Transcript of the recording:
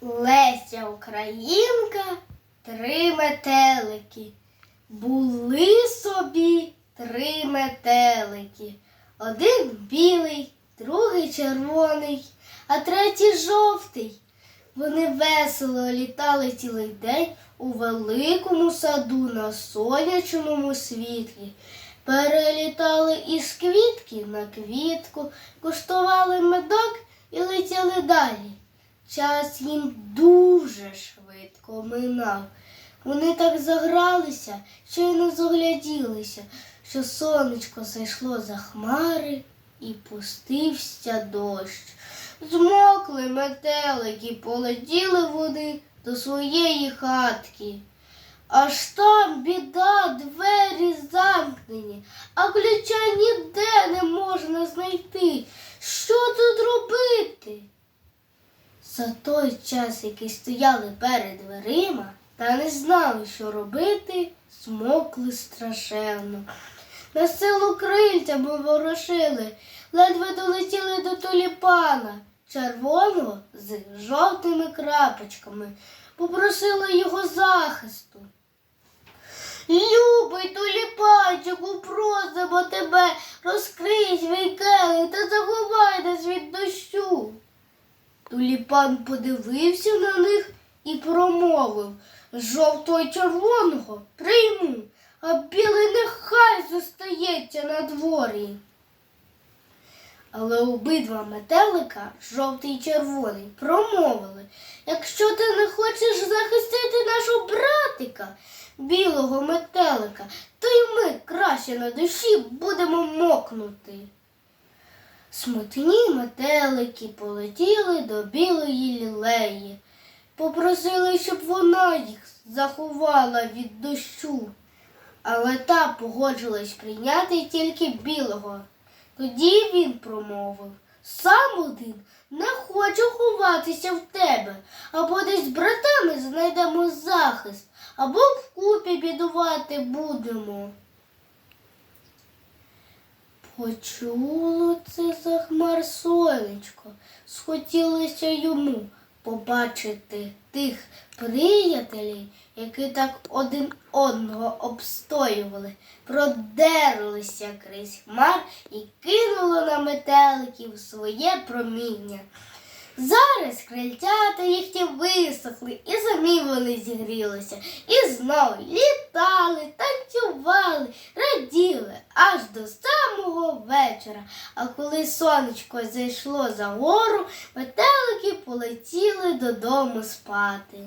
Леся Українка, три метелики. Були собі три метелики. Один білий, другий червоний, а третій жовтий. Вони весело літали цілий день у великому саду на сонячному світлі. Перелітали із квітки на квітку, куштували медок і летіли далі. Час їм дуже швидко минав. Вони так загралися, що й не зогляділися, що сонечко зайшло за хмари і пустився дощ. Змокли метелики, полетіли вони до своєї хатки. Аж там біда, двері замкнені, а ключа ніде не можна знайти. Що тут робити? За той час, який стояли перед дверима, та не знали, що робити, смокли страшенно. На силу крильцями ворушили, ледве долетіли до туліпана, червоного з жовтими крапочками, попросили його захисту. Любий туліпанчику, просимо тебе, розкрий свій келих та заховай нас від дощу. Туліпан подивився на них і промовив жовтого й червоного прийму, а білий нехай зостається на дворі. Але обидва метелика, жовтий і червоний, промовили, якщо ти не хочеш захистити нашого братика, білого метелика, то й ми краще на душі будемо мокнути. Смутні метелики полетіли до білої лілеї, попросили, щоб вона їх заховала від дощу. Але та погоджилась прийняти тільки білого. Тоді він промовив сам один не хочу ховатися в тебе, або десь з братами знайдемо захист, або вкупі бідувати будемо. Почуло це за хмар сонечко, схотілося йому побачити тих приятелів, які так один одного обстоювали, продерлися крізь хмар і кинуло на метеликів своє проміння. Зараз крильцята їхні висохли, і самі вони зігрілися, і знову літали, танцювали, раділи аж до вечора. А коли сонечко зайшло за гору, метелики полетіли додому спати.